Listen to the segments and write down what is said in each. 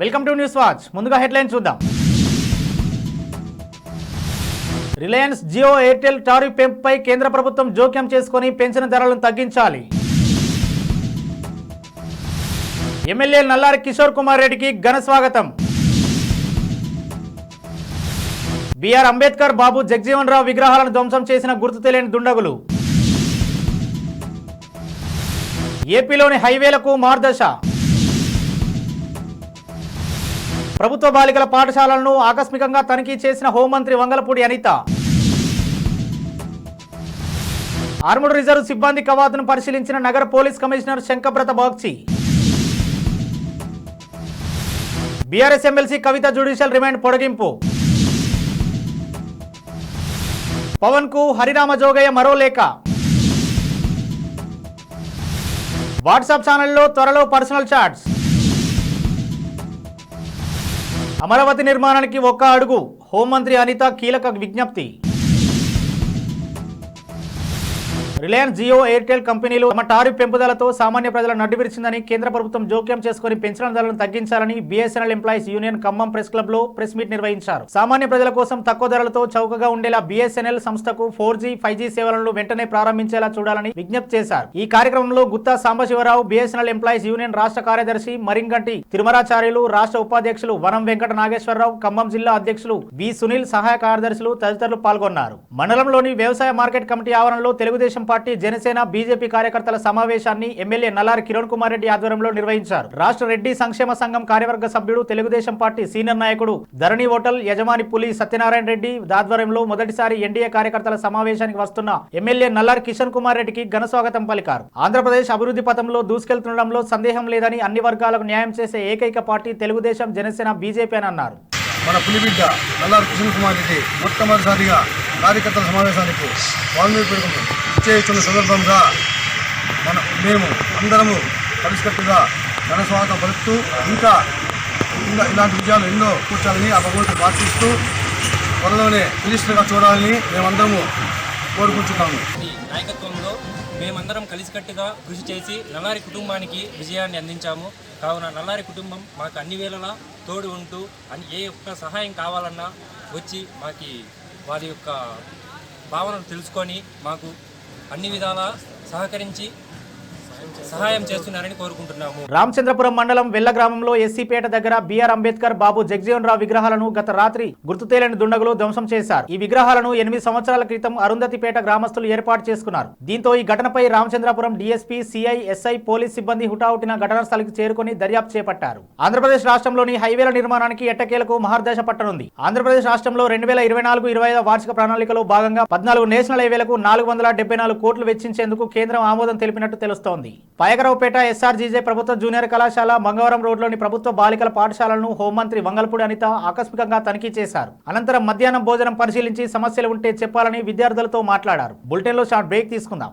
Welcome to news watch. ముందుగా headline చూద్దాం. Reliance Jio Airtel tariff పెంపుపై కేంద్ర ప్రభుత్వం జోక్యం చేసుకొని పెంచిన ధరలను తగ్గించాలి. ఎమ్మెల్యే నల్లారి కిషోర్ కుమార్ రెడ్డికి ఘన స్వాగతం. బిఆర్ అంబేద్కర్ బాబు జగజీవన్ రావు విగ్రహాలను ధ్వంసం చేసిన గుర్తు తెలియని దుండగులు. ఏపీలోని హైవేలకు మార్దశ. ప్రభుత్వ బాలికల పాఠశాలలను ఆకస్మికంగా తనిఖీ చేసిన హోంమంత్రి వంగలపూడి అనిత. ఆర్ముడ్ రిజర్వ్ సిబ్బంది కవాతును పరిశీలించిన నగర police commissioner Shankhabrata Bagchi. BRS MLC Kavitha judicial remand పొడిగింపు. పవన్కు హరిరామ జోగయ్య మరో లేఖ. వాట్సాప్ ఛానల్లో త్వరలో పర్సనల్ చాట్స్. అమరావతి నిర్మాణానికి ఒక్క అడుగు. హోంమంత్రి అనిత కీలక విజ్ఞప్తి. రిలయన్స్ జియో ఎయిర్టెల్ కంపెనీలు తమ టారిఫ్ పెంపుదలతో సామాన్య ప్రజలను నడ్డివిరిచిందని కేంద్ర ప్రభుత్వం జోక్యం చేసుకుని పెంచిన ధరలను తగ్గించాలని BSNL employees union Khammam press క్లబ్లో ప్రెస్ మీట్ నిర్వహించారు. సామాన్య ప్రజల కోసం తక్కువ ధరలతో చౌకగా ఉండేలా బీఎస్ఎన్ఎల్ సంస్థకు ఫోర్ జీ ఫైవ్ జీ సేవలను వెంటనే ప్రారంభించేలా చూడాలని విజ్ఞప్తి చేశారు. ఈ కార్యక్రమంలో Gutta Sambasivarao BSNL employees union రాష్ట్ర కార్యదర్శి మరింగంటి తిరుమరాచార్యులు రాష్ట్ర ఉపాధ్యక్షులు వనం వెంకట నాగేశ్వరరావు ఖమ్మం జిల్లా అధ్యక్షులు వి సునీల్ సహాయ కార్యదర్శులు తదితరులు పాల్గొన్నారు. మండలంలోని వ్యవసాయ మార్కెట్ కమిటీ ఆవరణలో తెలుగుదేశం పార్టీ జనసేన బీజేపీ కార్యకర్తల సమావేశాన్ని ఎమ్మెల్యే నల్లారి కిరణ్ కుమార్ రెడ్డి ఆధ్వర్యంలో నిర్వహించారు. రాష్ట్ర రెడ్డి సంక్షేమ సంఘం కార్యవర్గ సభ్యుడు తెలుగుదేశం పార్టీ సీనియర్ నాయకుడు ధరణి హోటల్ యజమాని పులి సత్యనారాయణ రెడ్డి ఆధ్వర్యంలో మొదటిసారి ఎన్డీఏ కార్యకర్తల సమావేశానికి వస్తున్న ఎమ్మెల్యే నల్లారి కిషన్ కుమార్ రెడ్డికి ఘన స్వాగతం పలికారు. ఆంధ్రప్రదేశ్ అభివృద్ధి పథంలో దూసుకెళ్తుండడంలో సందేహం లేదని అన్ని వర్గాలకు న్యాయం చేసే ఏకైక పార్టీ తెలుగుదేశం జనసేన బీజేపీ అని అన్నారు. మన పులిబిడ్డ నల్లారి కిషన్ కుమార్ రెడ్డి మొట్టమొదటిసారిగా కార్యకర్తల సమావేశానికి వాల్మీకి ఇచ్చేస్తున్న సందర్భంగా మన మేము అందరము కలిసికట్టుగా ఘనస్వాగతం పలుకుతూ ఇంకా ఇంకా ఇలాంటి విజయాలు ఎన్నో కూర్చాలని ఆ భగవంతుడు ప్రార్థిస్తూ త్వరలోనే మినిస్టర్గా చూడాలని మేమందరము కోరుకుంటున్నాము. ఈ నాయకత్వంలో మేమందరం కలిసికట్టుగా కృషి చేసి నల్లారి కుటుంబానికి విజయాన్ని అందించాము. కావున నల్లారి కుటుంబం మాకు అన్ని వేళలా తోడు ఉంటూ ఏ ఒక్క సహాయం కావాలన్నా వచ్చి మాకి వారి యొక్క భావనలు తెలుసుకొని మాకు అన్ని విధాలా సహకరించి సహాయం చేస్తున్నారని కోరుకుంటున్నాము. రామచంద్రపురం మండలం వెల్ల గ్రామంలో ఎస్సీపేట దగ్గర బిఆర్ అంబేద్కర్ బాబు జగ్జీవన్ రావు విగ్రహాలను గత రాత్రి గుర్తు తేలని దుండగులు ధ్వంసం చేశారు. ఈ విగ్రహాలను ఎనిమిది సంవత్సరాల క్రితం అరుంధతిపేట గ్రామస్తులు ఏర్పాటు చేసుకున్నారు. దీంతో ఈ ఘటనపై Ramachandrapuram DSP CI SI police సిబ్బంది హుటాహుటిన ఘటనా స్థలికి చేరుకుని దర్యాప్తు చేపట్టారు. ఆంధ్రప్రదేశ్ రాష్ట్రంలోని హైవేల నిర్మాణానికి ఎట్టకేలకు మహర్దశ పట్టనుంది. ఆంధ్రప్రదేశ్ రాష్ట్రంలో రెండు వేల ఇరవై నాలుగు ఇరవై ఐదు వార్షిక ప్రణాళికలో భాగంగా పద్నాలుగు నేషనల్ హైవేలకు నాలుగు వందల డెబ్బై నాలుగు కోట్లు వెచ్చించేందుకు కేంద్రం ఆమోదం తెలిపినట్టు తెలుస్తోంది. పాయకరావుపేట ఎస్ఆర్జీజే ప్రభుత్వ జూనియర్ కళాశాల మంగవరం రోడ్లోని ప్రభుత్వ బాలికల పాఠశాలను హోంమంత్రి వంగల్పూడి అనిత ఆకస్మికంగా తనిఖీ చేశారు. అనంతరం మధ్యాహ్నం భోజనం పరిశీలించి సమస్యలు ఉంటే చెప్పాలని విద్యార్థులతో మాట్లాడారు. బులెటిన్లో షార్ట్ బ్రేక్ తీసుకుందాం.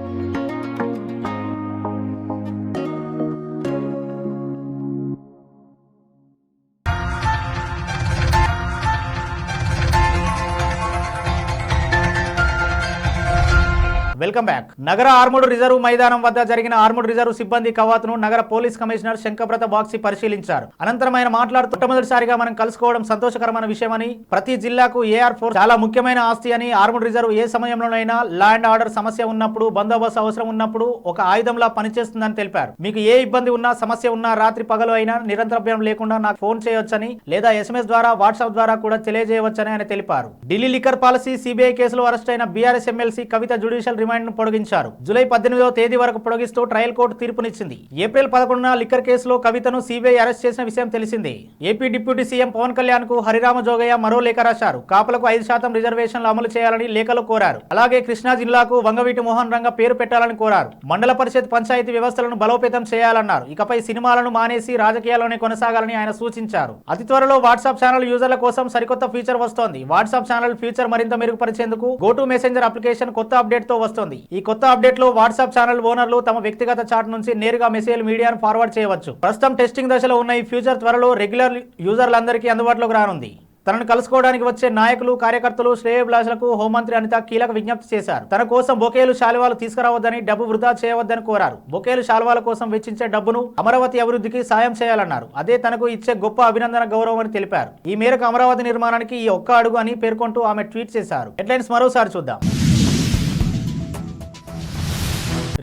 Welcome back. నగర ఆర్ముడ్ రిజర్వ్ మైదానం వద్ద జరిగిన ఆర్ముడ్ రిజర్వ్ సిబ్బంది కవాతును నగర పోలీస్ కమిషనర్ శంకబ్రత బాక్సి పరిశీలించారు. అనంతరం ఆయన మాట్లాడుతూ మొట్టమొదటిసారిగా మనం కలుసుకోవడం సంతోషకరమైన విషయమని ప్రతి జిల్లాకు ఏఆర్ ఫోర్ చాలా ముఖ్యమైన ఆస్తి అని ఆర్ముడ్ రిజర్వ్ ఏ సమయంలోనైనా లా అండ్ ఆర్డర్ సమస్య ఉన్నప్పుడు బందోబస్తు అవసరం ఉన్నప్పుడు ఒక ఆయుధంలా పనిచేస్తుందని తెలిపారు. మీకు ఏ ఇబ్బంది ఉన్నా సమస్య ఉన్నా రాత్రి పగలు అయినా నిరంతరభ్యం లేకుండా నాకు ఫోన్ చేయొచ్చని లేదా ఎస్ఎంఎస్ ద్వారా వాట్సాప్ ద్వారా కూడా తెలియజేయవచ్చని ఆయన తెలిపారు. ఢిల్లీ లిక్కర్ పాలసీ సిబిఐ కేసులో అరెస్ట్ అయిన బీఆర్ఎస్ ఎమ్మెల్సీ కవిత జ్యుడిషియల్ రిమాండ్ను పొడిగించారు. జూలై పద్దెనిమిదవ తేదీ వరకు పొడిగిస్తూ ట్రయల్ కోర్టు తీర్పునిచ్చింది. ఏప్రిల్ పదకొండున లిక్కర్ కేసులో కవితను సిబిఐ అరెస్ట్ చేసిన విషయం తెలిసింది. ఏపీ డిప్యూటీ సీఎం పవన్ కళ్యాణ్కు హరిరామ జోగయ్య మరో లేఖ రాశారు. కాపులకు ఐదు శాతం రిజర్వేషన్లు అమలు చేయాలని లేఖలు కోరారు. అలాగే కృష్ణా జిల్లాకు వంగవీటి మోహన్ రంగ పేరు పెట్టాలని కోరారు. మండల పరిషత్ పంచాయతీ వ్యవస్థలను బలోపేతం చేయాలన్నారు. ఇకపై సినిమాలను మానేసి రాజకీయాల్లోనే కొనసాగాలని ఆయన సూచించారు. అతి త్వరలో వాట్సాప్ ఛానల్ యూజర్ల కోసం సరికొత్త ఫీచర్ వస్తోంది. వాట్సాప్ ఛానల్ ఫీచర్ మరింత మెరుగుపరిచేందుకు గోటు మెసెంజర్ అప్లికేషన్ కొత్త అప్డేట్తో వస్తుంది. ఈ కొత్త అప్డేట్లో వాట్సాప్ ఛానల్ ఓనర్లు తమ వ్యక్తిగత చాట్ నుంచి నేరుగా మెసేజ్ మీడియాను ఫార్వర్డ్ చేయవచ్చు. ప్రస్తుతం టెస్టింగ్ దశలో ఉన్న ఈ ఫ్యూచర్ త్వరలో రెగ్యులర్ యూజర్లందరికీ అందుబాటులోకి రానుంది. తనను కలుసుకోవడానికి వచ్చే నాయకులు కార్యకర్తలు శ్రేయభిలాషులకు హోంమంత్రి అనిత కీలక విజ్ఞప్తి చేశారు. తన కోసం బొకేలు శాలువాలు తీసుకురావద్దని డబ్బు వృధా చేయవద్దని కోరారు. బొకేలు శాలువాల కోసం వెచ్చించే డబ్బును అమరావతి అభివృద్ధికి సాయం చేయాలన్నారు. అదే తనకు ఇచ్చే గొప్ప అభినందన గౌరవం అని తెలిపారు. ఈ మేరకు అమరావతి నిర్మాణానికి ఈ ఒక్క అడుగు అని పేర్కొంటూ ఆమె ట్వీట్ చేశారు. హెడ్లైన్స్ మరోసారి చూద్దాం.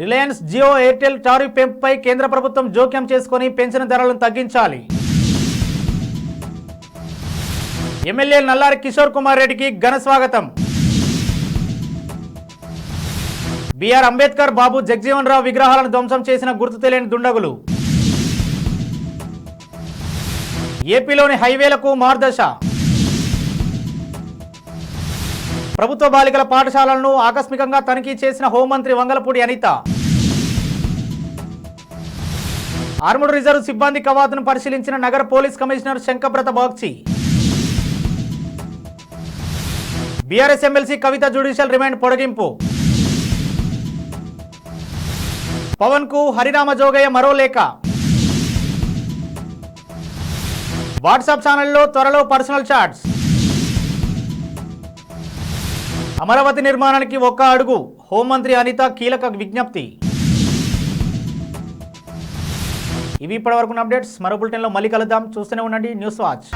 రిలయన్స్ జియో ఎయిర్టెల్ టారిఫ్ పెంపుపై కేంద్ర ప్రభుత్వం జోక్యం చేసుకొని పెంచిన ధరలను తగ్గించాలి. ఎమ్మెల్యే నల్లారి కిషోర్ కుమార్ రెడ్డికి ఘన స్వాగతం. బీఆర్ అంబేద్కర్ బాబు జగజీవన్ రావు విగ్రహాలను ధ్వంసం చేసిన గుర్తు తెలియని దుండగులు. ఏపీలోని హైవేలకు మార్దశ. ప్రభుత్వ బాలికల పాఠశాలలను ఆకస్మికంగా తనిఖీ చేసిన హోంమంత్రి వంగలపూడి అనిత. ఆర్ముడ్ రిజర్వ్ సిబ్బంది కవాతును పరిశీలించిన నగర police commissioner Shankhabrata Bagchi. BRS MLC Kavitha judicial remand పొడిగింపు. పవన్కు హరినామ జోగయ్య మరో లేఖ. వాట్సాప్ ఛానల్లో త్వరలో పర్సనల్ చాట్స్. అమరావతి నిర్మాణానికి ఒక్క అడుగు. హోంమంత్రి అనిత కీలక విజ్ఞప్తి. ఇవి ఇప్పటివరకు అప్డేట్స్. మరో బులెటిన్లో మళ్ళీ కలుద్దాం. చూస్తూనే ఉండండి. News watch.